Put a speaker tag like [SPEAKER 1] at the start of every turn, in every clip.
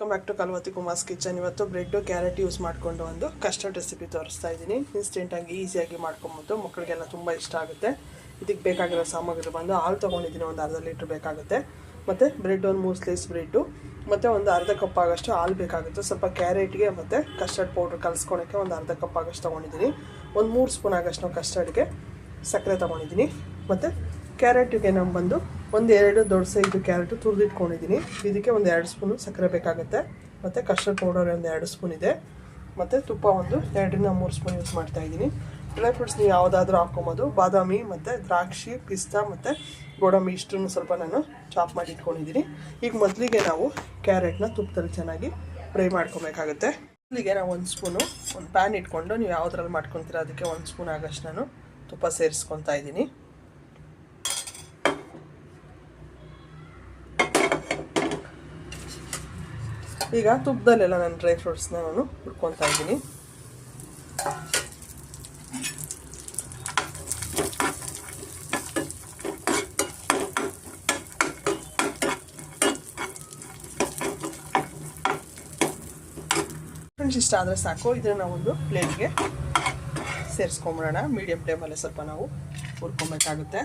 [SPEAKER 1] Welcome back to Kalvathi Kumar's kitchen ಇವತ್ತು bread carrot use ಮಾಡಿಕೊಂಡು ಒಂದು ಕಸ್ಟರ್ಡ್ ರೆಸಿಪಿ ತೋರಿಸ್ತಾ ಇದ್ದೀನಿ. ಇನ್ಸ್ಟೆಂಟಾಗಿ ಈಸಿಯಾಗಿ ಮಾಡ್ಕೊಬೋದು ಮಕ್ಕಳಿಗೆಲ್ಲ ತುಂಬ ಇಷ್ಟ ಆಗುತ್ತೆ. ಇದಕ್ಕೆ ಬೇಕಾಗಿರೋ ಸಾಮಗ್ರಿ ಬಂದು ಹಾಲು ತೊಗೊಂಡಿದ್ದೀನಿ. ಒಂದು ಅರ್ಧ ಲೀಟ್ರ್ ಬೇಕಾಗುತ್ತೆ. ಮತ್ತು ಬ್ರೆಡ್ ಒಂದು ಮೂರು ಸ್ಲೈಸ್ ಬ್ರೆಡ್ಡು ಮತ್ತು ಒಂದು ಅರ್ಧ ಕಪ್ ಆಗೋಷ್ಟು ಹಾಲು ಬೇಕಾಗುತ್ತೆ. ಸ್ವಲ್ಪ ಕ್ಯಾರೆಟ್ಗೆ ಮತ್ತು ಕಸ್ಟರ್ಡ್ ಪೌಡ್ರ್ ಕಲಿಸ್ಕೊಳಕ್ಕೆ ಒಂದು ಅರ್ಧ ಕಪ್ ಆಗೋಷ್ಟು ತೊಗೊಂಡಿದ್ದೀನಿ. ಒಂದು ಮೂರು ಸ್ಪೂನ್ ಆಗೋಷ್ಟು ನಾವು ಕಸ್ಟರ್ಡ್ಗೆ ಸಕ್ಕರೆ ತೊಗೊಂಡಿದ್ದೀನಿ. ಮತ್ತು ಕ್ಯಾರೆಟಿಗೆ ನಾವು ಬಂದು ಒಂದು ಎರಡು ದೊಡ್ಡ ಸೈಜು ಕ್ಯಾರೆಟು ತುರಿದಿಟ್ಕೊಂಡಿದ್ದೀನಿ. ಇದಕ್ಕೆ ಒಂದು ಎರಡು ಸ್ಪೂನು ಸಕ್ಕರೆ ಬೇಕಾಗುತ್ತೆ. ಮತ್ತು ಕಸ್ಟರ್ಡ್ ಪೌಡರ್ ಒಂದು ಎರಡು ಸ್ಪೂನ್ ಇದೆ. ಮತ್ತು ತುಪ್ಪ ಒಂದು ಎರಡರಿಂದ ಮೂರು ಸ್ಪೂನ್ ಯೂಸ್ ಮಾಡ್ತಾ ಇದ್ದೀನಿ. ಡ್ರೈ ಫ್ರೂಟ್ಸ್ ನೀವು ಯಾವುದಾದ್ರೂ ಹಾಕ್ಕೊಬೋದು. ಬಾದಾಮಿ ಮತ್ತು ದ್ರಾಕ್ಷಿ, ಪಿಸ್ತಾ ಮತ್ತು ಗೋಡಂಬಿ ಇಷ್ಟನ್ನು ಸ್ವಲ್ಪ ನಾನು ಚಾಪ್ ಮಾಡಿ ಇಟ್ಕೊಂಡಿದ್ದೀನಿ. ಈಗ ಮೊದಲಿಗೆ ನಾವು ಕ್ಯಾರೆಟ್ನ ತುಪ್ಪದಲ್ಲಿ ಚೆನ್ನಾಗಿ ಫ್ರೈ ಮಾಡ್ಕೊಬೇಕಾಗುತ್ತೆ. ಮೊದಲಿಗೆ ನಾವು ಒಂದು ಸ್ಪೂನು, ಒಂದು ಪ್ಯಾನ್ ಇಟ್ಕೊಂಡು ನೀವು ಯಾವುದ್ರಲ್ಲಿ ಮಾಡ್ಕೊತೀರ ಅದಕ್ಕೆ ಒಂದು ಸ್ಪೂನ್ ಆಗಷ್ಟು ನಾನು ತುಪ್ಪ ಸೇರಿಸ್ಕೊತಾ ಇದ್ದೀನಿ. ಈಗ ತುಪ್ಪದಲ್ಲೆಲ್ಲ ನಾನು ಡ್ರೈ ಫ್ರೂಟ್ಸ್ನ ನಾನು ಹುಡ್ಕೊತಾ ಇದ್ದೀನಿ. ಫ್ರೆಂಡ್ಸ್ ಇಷ್ಟ ಆದರೆ ಸಾಕು. ಇದನ್ನು ಒಂದು ಪ್ಲೇಟ್ಗೆ ಸೇರಿಸ್ಕೊಂಬಿಡೋಣ. ಮೀಡಿಯಂ ಫ್ಲೇಮಲ್ಲೇ ಸ್ವಲ್ಪ ನಾವು ಹುರ್ಕೊಬೇಕಾಗುತ್ತೆ.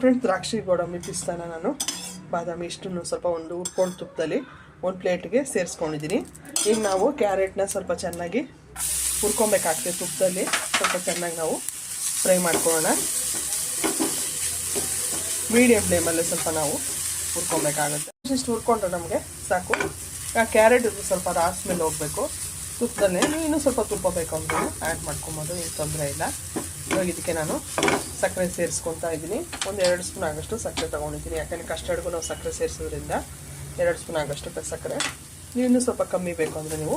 [SPEAKER 1] ಫ್ರೆಂಡ್ಸ್ ದ್ರಾಕ್ಷಿ, ಗೋಡಂಬಿ, ಪಿಸ್ತಾನ ನಾನು, ಬಾದಾಮಿ, ಇಷ್ಟನ್ನು ಸ್ವಲ್ಪ ಒಂದು ಹುರ್ಕೊಂಡು ತುಪ್ಪದಲ್ಲಿ ಒಂದು ಪ್ಲೇಟ್ಗೆ ಸೇರಿಸ್ಕೊಂಡಿದ್ದೀನಿ. ಈಗ ನಾವು ಕ್ಯಾರೆಟ್ನ ಸ್ವಲ್ಪ ಚೆನ್ನಾಗಿ ಹುರ್ಕೊಬೇಕಾಗ್ತದೆ ತುಪ್ಪದಲ್ಲಿ. ಸ್ವಲ್ಪ ಚೆನ್ನಾಗಿ ನಾವು ಫ್ರೈ ಮಾಡ್ಕೊಳ್ಳೋಣ. ಮೀಡಿಯಮ್ ಫ್ಲೇಮಲ್ಲಿ ಸ್ವಲ್ಪ ನಾವು ಹುರ್ಕೊಬೇಕಾಗುತ್ತೆ. ಇಷ್ಟು ಹುರ್ಕೊಂಡ್ರೆ ನಮಗೆ ಸಾಕು. ಆ ಕ್ಯಾರೆಟ್ ಸ್ವಲ್ಪ ರಾಸ್ ಮೇಲೆ ಹೋಗಬೇಕು. ತುಪ್ಪದಲ್ಲೇ ಇನ್ನೂ ಸ್ವಲ್ಪ ತುಪ್ಪ ಬೇಕು ಅಂತ ಆ್ಯಡ್ ಮಾಡ್ಕೊಬೋದು, ಏನು ತೊಂದರೆ ಇಲ್ಲ. ಇವಾಗ ಇದಕ್ಕೆ ನಾನು ಸಕ್ಕರೆ ಸೇರಿಸ್ಕೊತಾ ಇದ್ದೀನಿ. ಒಂದು ಎರಡು ಸ್ಪೂನ್ ಆಗೋಷ್ಟು ಸಕ್ಕರೆ ತೊಗೊಂಡಿದ್ದೀನಿ. ಯಾಕಂದರೆ ಕಸ್ಟರ್ಡ್ಗೂ ನಾವು ಸಕ್ಕರೆ ಸೇರಿಸೋದ್ರಿಂದ ಎರಡು ಸ್ಪೂನ್ ಆಗೋಷ್ಟು ಸಕ್ಕರೆ ಇನ್ನೂ ಸ್ವಲ್ಪ ಕಮ್ಮಿ ಬೇಕು ಅಂದರೆ ನೀವು.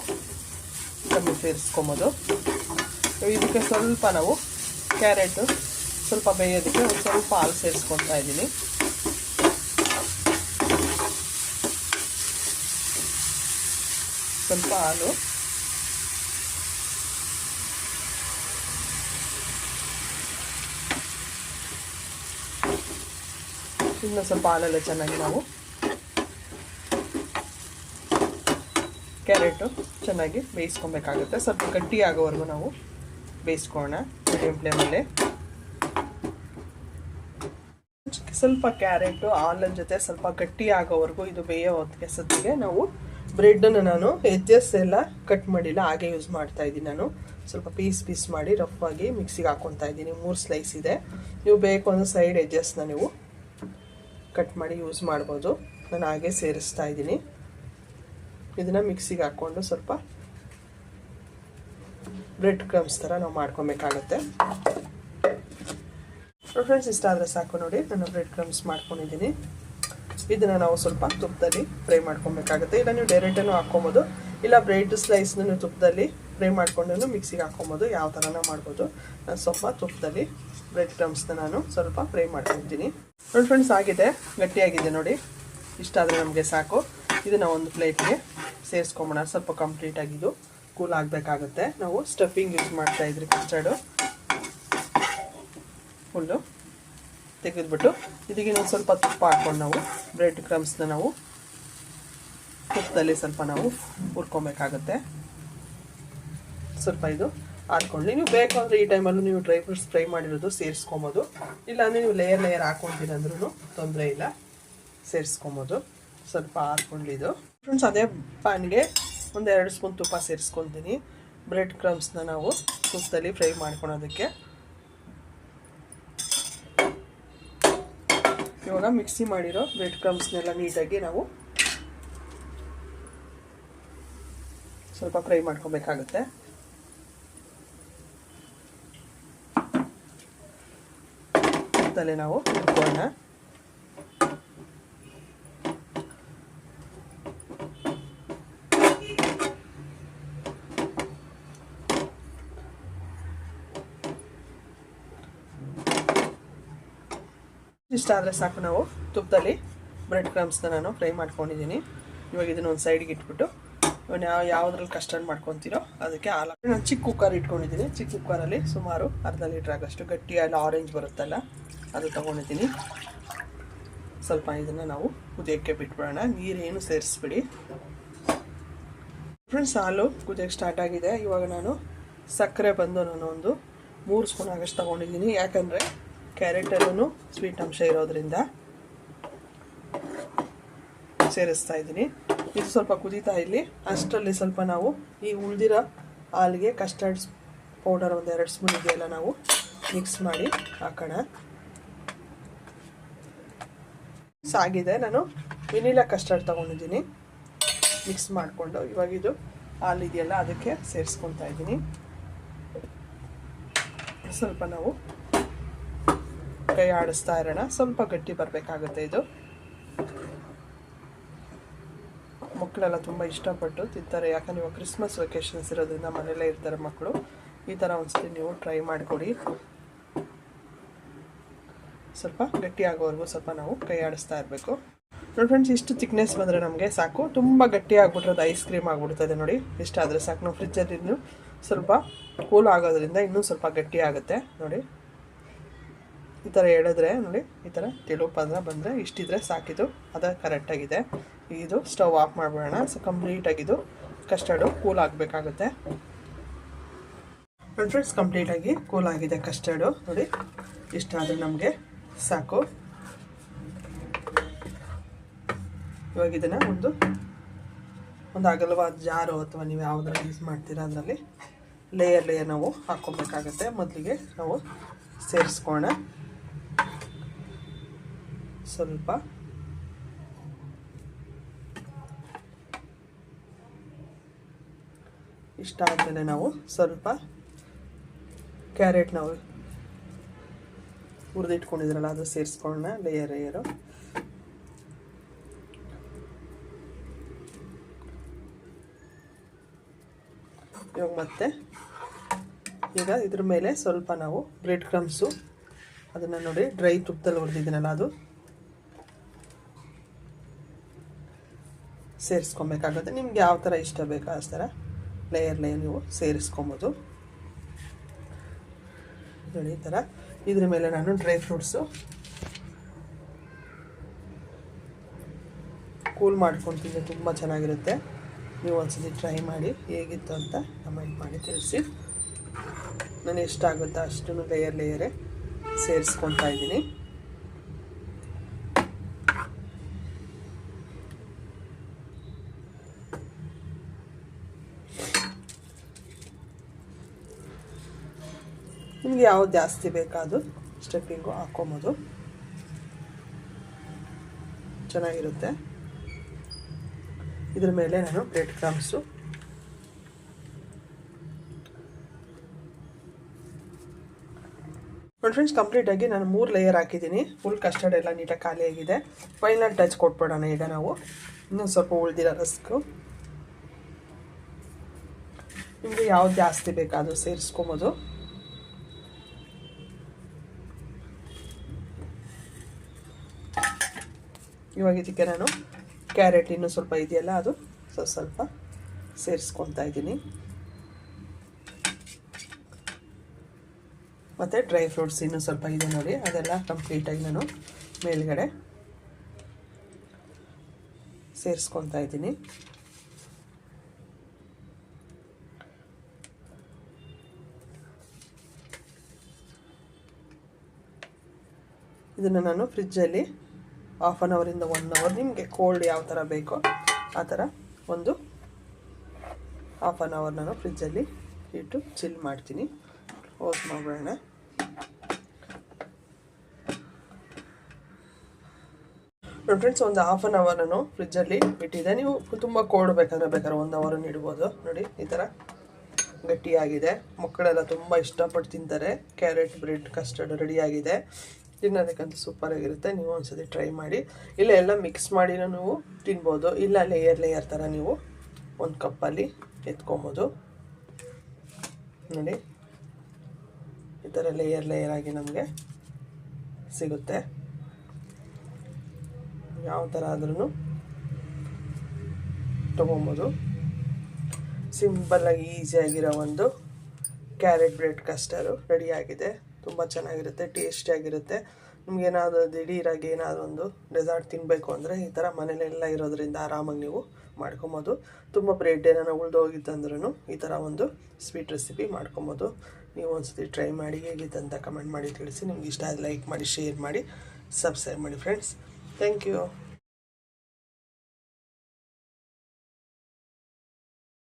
[SPEAKER 1] ಕಮ್ಮಿ ಸೇರಿಸ್ಕೊಬೋದು. ಇದಕ್ಕೆ ಸ್ವಲ್ಪ ನಾವು ಕ್ಯಾರೆಟು ಸ್ವಲ್ಪ ಬೇಯೋದಕ್ಕೆ ಒಂದು ಸ್ವಲ್ಪ ಹಾಲು ಸೇರಿಸ್ಕೊತಾ ಇದ್ದೀನಿ. ಸ್ವಲ್ಪ ಹಾಲು. ಇನ್ನೂ ಸ್ವಲ್ಪ ಹಾಲೆಲ್ಲ ಚೆನ್ನಾಗಿ ನಾವು ಕ್ಯಾರೆಟು ಚೆನ್ನಾಗಿ ಬೇಯಿಸ್ಕೊಬೇಕಾಗುತ್ತೆ. ಸ್ವಲ್ಪ ಗಟ್ಟಿ ಆಗೋವರೆಗೂ ನಾವು ಬೇಯಿಸ್ಕೋಣ ಮೀಡಿಯಮ್ ಫ್ಲೇಮಲ್ಲಿ. ಸ್ವಲ್ಪ ಕ್ಯಾರೆಟು ಹಾಲಿನ ಜೊತೆ ಸ್ವಲ್ಪ ಗಟ್ಟಿ ಆಗೋವರೆಗೂ ಇದು ಬೇಯೋ ಹೊತ್ತಿಗೆ ಸತ್ತಿಗೆ ನಾವು ಬ್ರೆಡ್ಡನ್ನು ನಾನು ಎಜ್ಜಸ್ ಎಲ್ಲ ಕಟ್ ಮಾಡಿಲ್ಲ, ಹಾಗೆ ಯೂಸ್ ಮಾಡ್ತಾ ಇದ್ದೀನಿ ನಾನು. ಸ್ವಲ್ಪ ಪೀಸ್ ಪೀಸ್ ಮಾಡಿ ರಫ್ ಆಗಿ ಮಿಕ್ಸಿಗೆ ಹಾಕ್ಕೊತಾ ಇದ್ದೀನಿ. ಮೂರು ಸ್ಲೈಸ್ ಇದೆ. ನೀವು ಬೇಕು ಅಂದರೆ ಸೈಡ್ ಎಜ್ಜಸ್ನ ನೀವು ಕಟ್ ಮಾಡಿ ಯೂಸ್ ಮಾಡ್ಬೋದು. ನಾನು ಹಾಗೆ ಸೇರಿಸ್ತಾ ಇದ್ದೀನಿ. ಇದನ್ನು ಮಿಕ್ಸಿಗೆ ಹಾಕ್ಕೊಂಡು ಸ್ವಲ್ಪ ಬ್ರೆಡ್ ಕ್ರಮ್ಸ್ ಥರ ನಾವು ಮಾಡ್ಕೊಬೇಕಾಗತ್ತೆ. ಫ್ರೆಂಡ್ಸ್ ಇಷ್ಟ ಆದರೆ ಸಾಕು ನೋಡಿ. ನಾನು ಬ್ರೆಡ್ ಕ್ರಮ್ಸ್ ಮಾಡ್ಕೊಂಡಿದ್ದೀನಿ. ಇದನ್ನು ನಾವು ಸ್ವಲ್ಪ ತುಪ್ಪದಲ್ಲಿ ಫ್ರೈ ಮಾಡ್ಕೊಬೇಕಾಗುತ್ತೆ. ಇಲ್ಲ ನೀವು ಡೈರೆಕ್ಟನ್ನು ಹಾಕ್ಕೊಬೋದು. ಇಲ್ಲ ಬ್ರೆಡ್ ಸ್ಲೈಸ್ನ ತುಪ್ಪದಲ್ಲಿ ಫ್ರೈ ಮಾಡ್ಕೊಂಡು ಮಿಕ್ಸಿಗೆ ಹಾಕ್ಕೊಬೋದು. ಯಾವ ಥರನ ಮಾಡ್ಬೋದು. ನಾನು ಸ್ವಲ್ಪ ತುಪ್ಪದಲ್ಲಿ ಬ್ರೆಡ್ ಕ್ರಮ್ಸ್ನ ನಾನು ಸ್ವಲ್ಪ ಫ್ರೈ ಮಾಡ್ಕೊತೀನಿ ನೋಡಿ ಫ್ರೆಂಡ್ಸ್ ಆಗಿದೆ. ಗಟ್ಟಿಯಾಗಿದೆ ನೋಡಿ. ಇಷ್ಟ ಆದರೆ ನಮಗೆ ಸಾಕು. ಇದನ್ನು ಒಂದು ಪ್ಲೇಟ್ಗೆ ಸೇರಿಸ್ಕೊಂಬೋಣ ಸ್ವಲ್ಪ ಕಂಪ್ಲೀಟ್ ಆಗಿದ್ದು ಕೂಲ್ ಆಗಬೇಕಾಗುತ್ತೆ. ನಾವು ಸ್ಟಫಿಂಗ್ ಯೂಸ್ ಮಾಡ್ತಾ ಇದ್ರಿ ಕಸ್ಟರ್ಡು ಫುಲ್ಲು ತೆಗೆದ್ಬಿಟ್ಟು ಇದಕ್ಕೆ ಇನ್ನೊಂದು ಸ್ವಲ್ಪ ತುಪ್ಪ ಹಾಕ್ಕೊಂಡು ನಾವು ಬ್ರೆಡ್ ಕ್ರಮ್ಸ್ನ ನಾವು ತುಪ್ಪದಲ್ಲಿ ಸ್ವಲ್ಪ ನಾವು ಹುರ್ಕೊಬೇಕಾಗುತ್ತೆ. ಸ್ವಲ್ಪ ಇದು ಹಾಕ್ಕೊಳ್ಳಿ ನೀವು ಬೇಕು ಅಂದರೆ ಈ ಟೈಮಲ್ಲೂ ನೀವು ಡ್ರೈ ಫ್ರೂಟ್ಸ್ ಫ್ರೈ ಮಾಡಿರೋದು ಸೇರಿಸ್ಕೊಬೋದು. ಇಲ್ಲಾಂದರೆ ನೀವು ಲೇಯರ್ ಲೇಯರ್ ಹಾಕ್ಕೊಳ್ತೀರಂದ್ರೂ ತೊಂದರೆ ಇಲ್ಲ. ಸೇರಿಸ್ಕೊಬೋದು. ಸ್ವಲ್ಪ ಹಾಕ್ಕೊಂಡಿದ್ದು ಫ್ರೆಂಡ್ಸ್ ಅದೇ ಪ್ಯಾನ್ಗೆ ಒಂದೆರಡು ಸ್ಪೂನ್ ತುಪ್ಪ ಸೇರಿಸ್ಕೊತೀನಿ ಬ್ರೆಡ್ ಕ್ರಮ್ಸ್ನ ನಾವು ತುಪ್ಪದಲ್ಲಿ ಫ್ರೈ ಮಾಡ್ಕೊಳೋದಕ್ಕೆ. ಇವಾಗ ಮಿಕ್ಸಿ ಮಾಡಿರೋ ಬ್ರೆಡ್ ಕ್ರಮ್ಸ್ನೆಲ್ಲ ನೀಟಾಗಿ ನಾವು ಸ್ವಲ್ಪ ಫ್ರೈ ಮಾಡ್ಕೊಬೇಕಾಗುತ್ತೆ. ನಾವು ಇಟ್ಕೊಳ್ಳೋಣ ಇಷ್ಟ ಆದರೆ ಸಾಕು ನಾವು. ತುಪ್ಪದಲ್ಲಿ ಬ್ರೆಡ್ ಕ್ರಮ್ಸ್ನ ನಾನು ಫ್ರೈ ಮಾಡ್ಕೊಂಡಿದ್ದೀನಿ. ಇವಾಗ ಇದನ್ನ ಒಂದು ಸೈಡ್ಗೆ ಇಟ್ಬಿಟ್ಟು ಯಾವ ಯಾವುದ್ರಲ್ಲಿ ಕಸ್ಟರ್ಡ್ ಮಾಡ್ಕೊತೀರೋ ಅದಕ್ಕೆ ಹಾಲು ನಾನು ಚಿಕ್ಕ ಕುಕ್ಕರ್ ಇಟ್ಕೊಂಡಿದ್ದೀನಿ. ಚಿಕ್ಕ ಕುಕ್ಕರಲ್ಲಿ ಸುಮಾರು ಅರ್ಧ ಲೀಟ್ರ್ ಆಗೋಷ್ಟು ಗಟ್ಟಿ ಹಾಲು ಆರೆಂಜ್ ಬರುತ್ತಲ್ಲ, ಅದು ತೊಗೊಂಡಿದ್ದೀನಿ. ಸ್ವಲ್ಪ ಇದನ್ನು ನಾವು ಕುದಿಯೋಕ್ಕೆ ಬಿಟ್ಬಿಡೋಣ. ನೀರೇನು ಸೇರಿಸ್ಬಿಡಿ. ಫ್ರೆಂಡ್ಸ್ ಹಾಲು ಕುದಿಯೋಕ್ಕೆ ಸ್ಟಾರ್ಟ್ ಆಗಿದೆ. ಇವಾಗ ನಾನು ಸಕ್ಕರೆ ಬಂದು ನಾನು ಒಂದು ಮೂರು ಸ್ಪೂನ್ ಆಗಷ್ಟು ತೊಗೊಂಡಿದ್ದೀನಿ. ಯಾಕಂದರೆ ಕ್ಯಾರೆಟಲ್ಲೂ ಸ್ವೀಟ್ ಅಂಶ ಇರೋದ್ರಿಂದ ಸೇರಿಸ್ತಾ ಇದ್ದೀನಿ. ಇದು ಸ್ವಲ್ಪ ಕುದೀತಾ ಇಲ್ಲಿ ಅಷ್ಟರಲ್ಲಿ ಸ್ವಲ್ಪ ನಾವು ಈ ಉಳಿದಿರೋ ಹಾಲಿಗೆ ಕಸ್ಟರ್ಡ್ ಪೌಡರ್ ಒಂದು ಎರಡು ಸ್ಪೂನ್ ಇದೆಯಲ್ಲ ನಾವು ಮಿಕ್ಸ್ ಮಾಡಿ ಹಾಕೋಣ. ಸಾಗಿದೆ ನಾನು ವೆನಿಲಾ ಕಸ್ಟರ್ಡ್ ತೊಗೊಂಡಿದ್ದೀನಿ. ಮಿಕ್ಸ್ ಮಾಡಿಕೊಂಡು ಇವಾಗ ಇದು ಹಾಲು ಇದೆಯಲ್ಲ ಅದಕ್ಕೆ ಸೇರಿಸ್ಕೊತಾ ಇದ್ದೀನಿ. ಸ್ವಲ್ಪ ನಾವು ಕೈ ಆಡಿಸ್ತಾ ಇರೋಣ. ಸ್ವಲ್ಪ ಗಟ್ಟಿ ಬರಬೇಕಾಗುತ್ತೆ ಇದು. ಮಕ್ಕಳೆಲ್ಲ ತುಂಬ ಇಷ್ಟಪಟ್ಟು ತಿಂತಾರೆ. ಯಾಕಂದ್ರೆ ಇವಾಗ ಕ್ರಿಸ್ಮಸ್ ವೆಕೇಶನ್ಸ್ ಇರೋದ್ರಿಂದ ಮನೆಯಲ್ಲೇ ಇರ್ತಾರೆ ಮಕ್ಕಳು. ಈ ಥರ ಒಂದ್ಸತಿ ನೀವು ಟ್ರೈ ಮಾಡಿಕೊಡಿ. ಸ್ವಲ್ಪ ಗಟ್ಟಿ ಆಗೋವರೆಗೂ ಸ್ವಲ್ಪ ನಾವು ಕೈ ಆಡಿಸ್ತಾ ಇರಬೇಕು. ನೋಡಿ ಫ್ರೆಂಡ್ಸ್ ಇಷ್ಟು ತಿಕ್ನೆಸ್ ಬಂದರೆ ನಮಗೆ ಸಾಕು. ತುಂಬ ಗಟ್ಟಿ ಅದು ಐಸ್ ಕ್ರೀಮ್ ಆಗಿಬಿಡ್ತದೆ ನೋಡಿ. ಇಷ್ಟಾದರೆ ಸಾಕು. ನಾವು ಫ್ರಿಜ್ಜಲ್ಲಿ ಸ್ವಲ್ಪ ಕೂಲ್ ಆಗೋದ್ರಿಂದ ಇನ್ನೂ ಸ್ವಲ್ಪ ಗಟ್ಟಿ ಆಗುತ್ತೆ ನೋಡಿ. ಈ ಥರ ಹೇಳಿದ್ರೆ ನೋಡಿ, ಈ ಥರ ತೆಳು ಪದ್ರ ಬಂದರೆ ಇಷ್ಟಿದ್ರೆ ಸಾಕಿದು ಅದು ಕರೆಕ್ಟಾಗಿದೆ ಇದು ಸ್ಟವ್ ಆಫ್ ಮಾಡಿಬಿಡೋಣ. ಸೊ ಕಂಪ್ಲೀಟಾಗಿದ್ದು ಕಸ್ಟರ್ಡು ಕೂಲ್ ಆಗಬೇಕಾಗುತ್ತೆ. ಫ್ರೆಂಡ್ಸ್ ಕಂಪ್ಲೀಟಾಗಿ ಕೂಲ್ ಆಗಿದೆ ಕಸ್ಟರ್ಡು ನೋಡಿ ಇಷ್ಟಾದರೂ ನಮಗೆ ಸಾಕು. ಇವಾಗ ಇದನ್ನು ಒಂದು ಒಂದು ಅಗಲವಾದ ಜಾರು ಅಥವಾ ನೀವು ಯಾವುದರ ಯೂಸ್ ಮಾಡ್ತೀರಾ ಅದರಲ್ಲಿ ಲೇಯರ್ ಲೇಯರ್ ನಾವು ಹಾಕ್ಕೊಬೇಕಾಗತ್ತೆ. ಮೊದಲಿಗೆ ನಾವು ಸೇರಿಸ್ಕೋಣ ಸ್ವಲ್ಪ. ಇಷ್ಟ ಆದಮೇಲೆ ನಾವು ಸ್ವಲ್ಪ ಕ್ಯಾರೆಟ್ ನಾವು ಹುರಿದಿಟ್ಕೊಂಡಿದ್ರಲ್ಲ, ಅದು ಸೇರಿಸ್ಕೊಳ್ಳೋಣ ಲೇಯರ್ ಲೇಯರು ಇವಾಗ ಮತ್ತೆ ಈಗ ಇದ್ರ ಮೇಲೆ ಸ್ವಲ್ಪ ನಾವು ಬ್ರೆಡ್ ಕ್ರಮ್ಸು ಅದನ್ನು ನೋಡಿ ಡ್ರೈ ತುಪ್ಪದಲ್ಲಿ ಹುರಿದಿದ್ದೀನಲ್ಲ ಅದು. ಸೇರಿಸ್ಕೊಬೇಕಾಗುತ್ತೆ ನಿಮ್ಗೆ ಯಾವ ಥರ ಇಷ್ಟ ಬೇಕೋ ಆ ಥರ ಲೇಯರ್ ಲೇಯರ್ ನೀವು ಸೇರಿಸ್ಕೊಬೋದು. ಈ ಥರ. ಇದ್ರ ಮೇಲೆ ನಾನು ಡ್ರೈ ಫ್ರೂಟ್ಸು ಕೂಲ್ ಮಾಡ್ಕೊತೀನಿ ತುಂಬ ಚೆನ್ನಾಗಿರುತ್ತೆ. ನೀವು ಒಂದ್ಸತಿ ಟ್ರೈ ಮಾಡಿ ಹೇಗಿತ್ತು ಅಂತ ಕಮೆಂಟ್ ಮಾಡಿ ತಿಳಿಸಿ. ನಾನು ಆಗುತ್ತೆ ಅಷ್ಟು ಲೇಯರ್ ಲೇಯರೇ ಸೇರಿಸ್ಕೊತಾ ಇದ್ದೀನಿ. ನಿಮಗೆ ಯಾವ್ದು ಜಾಸ್ತಿ ಬೇಕಾದರೂ ಸ್ಟೆಪ್ಪಿಂಗು ಹಾಕ್ಕೊಬೋದು ಚೆನ್ನಾಗಿರುತ್ತೆ. ಇದ್ರ ಮೇಲೆ ನಾನು ಬ್ರೆಡ್ ಕ್ರಮ್ಸು. ನೋಡಿ ಫ್ರೆಂಡ್ಸ್ ಕಂಪ್ಲೀಟಾಗಿ ನಾನು ಮೂರು ಲೇಯರ್ ಹಾಕಿದ್ದೀನಿ. ಫುಲ್ ಕಸ್ಟರ್ಡ್ ಎಲ್ಲ ನೀಟಾಗಿ ಖಾಲಿಯಾಗಿದೆ ಫೈನಲ್ ಟಚ್ ಕೊಟ್ಬಿಡೋಣ ಈಗ ನಾವು. ಇನ್ನೊಂದು ಸ್ವಲ್ಪ ಉಳಿದಿರೋ ರಸ್ಕು. ನಿಮಗೆ ಯಾವ್ದು ಜಾಸ್ತಿ ಬೇಕಾದರೂ ಸೇರಿಸ್ಕೊಬೋದು. ಇವಾಗ ಇದಕ್ಕೆ ನಾನು ಕ್ಯಾರೆಟ್ ಇನ್ನೂ ಸ್ವಲ್ಪ ಇದೆಯಲ್ಲ ಅದು. ಸ್ವಲ್ಪ ಸ್ವಲ್ಪ ಸೇರಿಸ್ಕೊತಾ ಇದ್ದೀನಿ. ಮತ್ತು ಡ್ರೈ ಫ್ರೂಟ್ಸ್ ಇನ್ನೂ ಸ್ವಲ್ಪ ಇದೆ ನೋಡಿ. ಅದೆಲ್ಲ ಕಂಪ್ಲೀಟಾಗಿ ನಾನು ಮೇಲ್ಗಡೆ ಸೇರಿಸ್ಕೊತಾ ಇದ್ದೀನಿ. ಇದನ್ನು ನಾನು ಫ್ರಿಜ್ಜಲ್ಲಿ ಹಾಫ್ ಆನ್ ಅವರಿಂದ ಒನ್ ಅವರ್ ನಿಮಗೆ ಕೋಲ್ಡ್ ಯಾವ ಥರ ಬೇಕೋ ಆ ಥರ ಒಂದು ಹಾಫ್ ಆನ್ ಅವರ್ ನಾನು ಫ್ರಿಜ್ಜಲ್ಲಿ ಇಟ್ಟು ಚಿಲ್ ಮಾಡ್ತೀನಿ. ಕ್ಲೋಸ್ ಮಾಡೋಣ ನೋಡಿ ಫ್ರೆಂಡ್ಸ್ ಒಂದು ಹಾಫ್ ಆನ್ ಅವರ್ ನಾನು ಫ್ರಿಜ್ಜಲ್ಲಿ ಬಿಟ್ಟಿದೆ ನೀವು ತುಂಬ ಕೋಲ್ಡ್ ಬೇಕಂದ್ರೆ ಬೇಕಾದ್ರೆ ಒಂದು ಅವರನ್ನು ಇಡ್ಬೋದು. ನೋಡಿ, ಈ ಥರ ಗಟ್ಟಿಯಾಗಿದೆ. ಮಕ್ಕಳೆಲ್ಲ ತುಂಬ ಇಷ್ಟಪಟ್ಟು ತಿಂತಾರೆ. ಕ್ಯಾರೆಟ್ ಬ್ರೆಡ್ ಕಸ್ಟರ್ಡ್ ರೆಡಿಯಾಗಿದೆ ತಿನ್ನೋದಕ್ಕಂತೂ ಸೂಪರಾಗಿರುತ್ತೆ ನೀವು ಒಂದ್ಸತಿ ಟ್ರೈ ಮಾಡಿ. ಇಲ್ಲ, ಎಲ್ಲ ಮಿಕ್ಸ್ ಮಾಡಿನೂ ನೀವು ತಿನ್ಬೋದು. ಇಲ್ಲ ಲೇಯರ್ ಲೇಯರ್ ಥರ ನೀವು ಒಂದು ಕಪ್ಪಲ್ಲಿ ಎತ್ಕೊಬೋದು. ನೋಡಿ. ಈ ಥರ ಲೇಯರ್ ಲೇಯರ್ ಆಗಿ ನಮಗೆ ಸಿಗುತ್ತೆ. ಯಾವ ಥರ ಆದ್ರೂ ತೊಗೊಬೋದು. ಸಿಂಪಲ್ಲಾಗಿ ಈಸಿಯಾಗಿರೋ ಒಂದು ಕ್ಯಾರೆಟ್ ಬ್ರೆಡ್ ಕಸ್ಟರು ರೆಡಿಯಾಗಿದೆ ತುಂಬ ಚೆನ್ನಾಗಿರುತ್ತೆ ಟೇಸ್ಟಿಯಾಗಿರುತ್ತೆ ನಿಮ್ಗೇನಾದರೂ ದಿಢೀರಾಗಿ ಏನಾದರೂ ಒಂದು ಡೆಸರ್ಟ್ ತಿನ್ನಬೇಕು ಅಂದರೆ ಈ ಥರ ಮನೇಲೆಲ್ಲ ಇರೋದ್ರಿಂದ ಆರಾಮಾಗಿ ನೀವು ಮಾಡ್ಕೊಬೋದು. ತುಂಬ ಬ್ರೆಡ್ ಏನಾರು ಉಳಿದೋಗಿತ್ತಂದ್ರೂ ಈ ಥರ ಒಂದು ಸ್ವೀಟ್ ರೆಸಿಪಿ ಮಾಡ್ಕೊಬೋದು. ನೀವು ಒಂದ್ಸತಿ ಟ್ರೈ ಮಾಡಿ ಹೇಗಿತ್ತು ಅಂತ ಕಮೆಂಟ್ ಮಾಡಿ ತಿಳಿಸಿ. ನಿಮ್ಗೆ ಇಷ್ಟ ಲೈಕ್ ಮಾಡಿ ಶೇರ್ ಮಾಡಿ ಸಬ್ಸ್ಕ್ರೈಬ್ ಮಾಡಿ ಫ್ರೆಂಡ್ಸ್ ಥ್ಯಾಂಕ್ ಯು